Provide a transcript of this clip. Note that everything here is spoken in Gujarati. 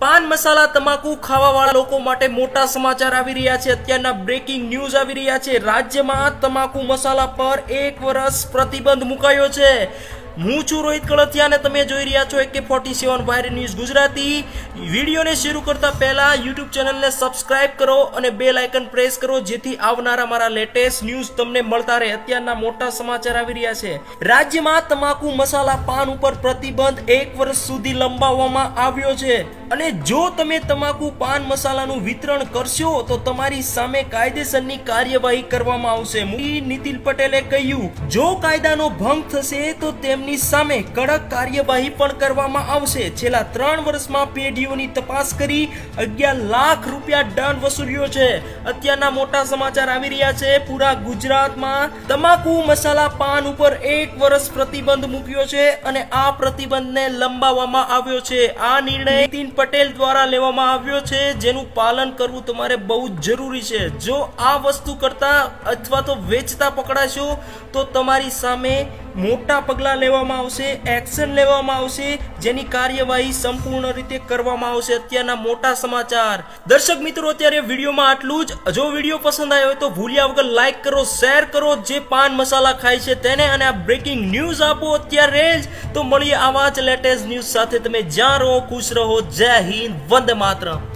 પાન મસાલા તમાકુ ખાવાવાળા લોકો માટે મોટા સમાચાર આવી રહ્યા છે. અત્યારના બ્રેકિંગ ન્યૂઝ આવી રહ્યા છે. રાજ્યમાં તમાકુ મસાલા પર એક વર્ષ પ્રતિબંધ મુકાયો છે. હું છું રોહિત કળથિયા અને તમે જોઈ રહ્યા છો AK forty seven wire news Gujarati. વિડીયોને શરૂ કરતા પહેલા યુટ્યુબ ચેનલને સબસ્ક્રાઇબ કરો અને બે લાઇકન પ્રેસ કરો જેથી આવનારા મારા લેટેસ્ટ ન્યૂઝ તમને મળતા રહે. અત્યારના મોટા સમાચાર આવી રહ્યા છે. રાજ્યમાં તમાકુ મસાલા પાન ઉપર પ્રતિબંધ એક વર્ષ સુધી લંબાવવામાં આવ્યો છે. અને જો તમે તમાકુ, પાન, મસાલાનું વિતરણ કરશો, તો તમારી સામે કાયદેસરની કાર્યવાહી કરવામાં આવશે. નીતિન પટેલે કહ્યું, જો કાયદાનો ભંગ થશે, તો તેમની સામે કડક કાર્યવાહી પણ કરવામાં આવશે. છેલ્લા ત્રણ વર્ષમાં પેઢીઓની તપાસ કરી અગિયાર લાખ રૂપિયા દંડ વસૂલ્યો છે. અત્યારના મોટા સમાચાર આવી રહ્યા છે. પૂરા ગુજરાતમાં તમાકુ, મસાલા, પાન ઉપર એક વર્ષ પ્રતિબંધ મૂક્યો છે અને આ પ્રતિબંધને લંબાવવામાં આવ્યો છે. આ નિર્ણય નીતિન પટેલ દ્વારા લેવામાં આવ્યો છે, જેનું પાલન કરવું તમારે બહુ જ જરૂરી છે. જો આ વસ્તુ કરતા અથવા તો વેચતા પકડાશો, તો તમારી સામે મોટા પગલાં લેવામાં આવશે એક્શન લેવામાં આવશે, જેની કાર્યવાહી સંપૂર્ણ રીતે કરવામાં આવશે. અત્યારના મોટા સમાચાર. દર્શક મિત્રો, અત્યારે વિડીયોમાં આટલું જ. જો વીડિયો પસંદ આવ્યો હોય તો ભૂલ્યા વગર લાઈક કરો શેર કરો, જે પાન મસાલા ખાય છે તેને અને આ બ્રેકિંગ ન્યૂઝ આપો અત્યારે જ. તો મળીએ આવા જ લેટેસ્ટ ન્યૂઝ સાથે. તમે જ્યાં રહો, ખુશ રહો. જય હિન્દ, વંદે માતરમ.